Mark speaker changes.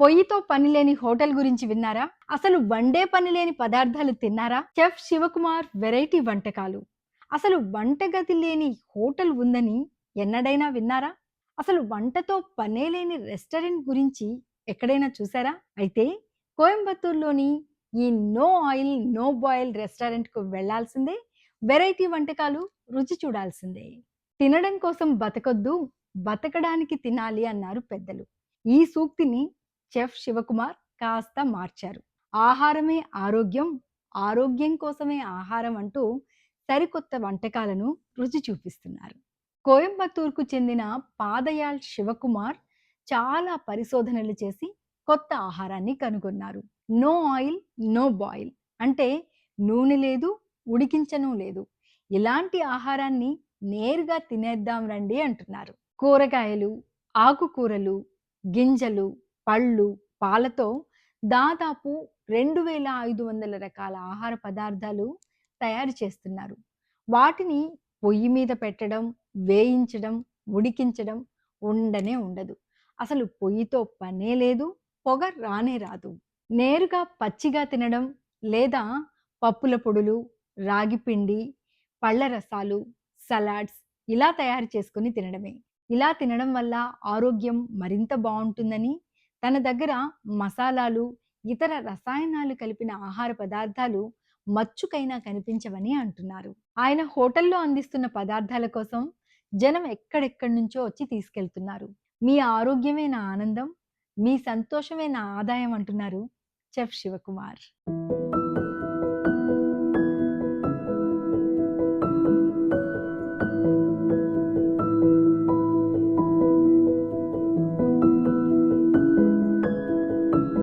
Speaker 1: పొయ్యితో పనిలేని hotel గురించి విన్నారా? అసలు వండే పనిలేని పదార్థాలు తిన్నారా? చెఫ్ శివకుమార్ వెరైటీ వంటకాలు. అసలు వంటగది లేని హోటల్ ఉందని ఎన్నడైనా విన్నారా? అసలు వంటతో పనే లేని రెస్టారెంట్ గురించి ఎక్కడైనా చూసారా? అయితే కోయంబత్తూర్లోని ఈ నో ఆయిల్ నో బాయిల్ రెస్టారెంట్కు వెళ్ళాల్సిందే వెరైటీ వంటకాలు రుచి చూడాల్సిందే. తినడం కోసం బతకొద్దు బతకడానికి తినాలి అన్నారు పెద్దలు. ఈ సూక్తిని చెఫ్ శివకుమార్ కాస్త మార్చారు. ఆహారమే ఆరోగ్యం ఆరోగ్యం కోసమే ఆహారం అంటూ సరికొత్త వంటకాలను రుచి చూపిస్తున్నారు. కోయంబత్తూర్కు చెందిన పాదయాల్ శివకుమార్ చాలా పరిశోధనలు చేసి కొత్త ఆహారాన్ని కనుగొన్నారు. నో ఆయిల్ నో బాయిల్ అంటే నూనె లేదు ఉడికించను లేదు. ఇలాంటి ఆహారాన్ని నేరుగా తినేద్దాం రండి అంటున్నారు. కూరగాయలు ఆకుకూరలు గింజలు పళ్ళు పాలతో దాదాపు రెండు వేల ఐదు వందల రకాల ఆహార పదార్థాలు తయారు చేస్తున్నారు. వాటిని పొయ్యి మీద పెట్టడం వేయించడం ఉడికించడం ఉండనే ఉండదు. అసలు పొయ్యితో పనే లేదు పొగ రానే రాదు. నేరుగా పచ్చిగా తినడం లేదా పప్పుల పొడులు రాగి పిండి పళ్ళ రసాలు సలాడ్స్ ఇలా తయారు చేసుకుని తినడమే. ఇలా తినడం వల్ల ఆరోగ్యం మరింత బాగుంటుందని తన దగ్గర మసాలాలు ఇతర రసాయనాలు కలిపిన ఆహార పదార్థాలు మచ్చుకైనా కనిపించవని అంటున్నారు. ఆయన హోటల్లో అందిస్తున్న పదార్థాల కోసం జనం ఎక్కడెక్కడి నుంచో వచ్చి తీసుకెళ్తున్నారు. మీ ఆరోగ్యమే నా ఆనందం మీ సంతోషమే నా ఆదాయం అంటున్నారు చెఫ్ శివకుమార్.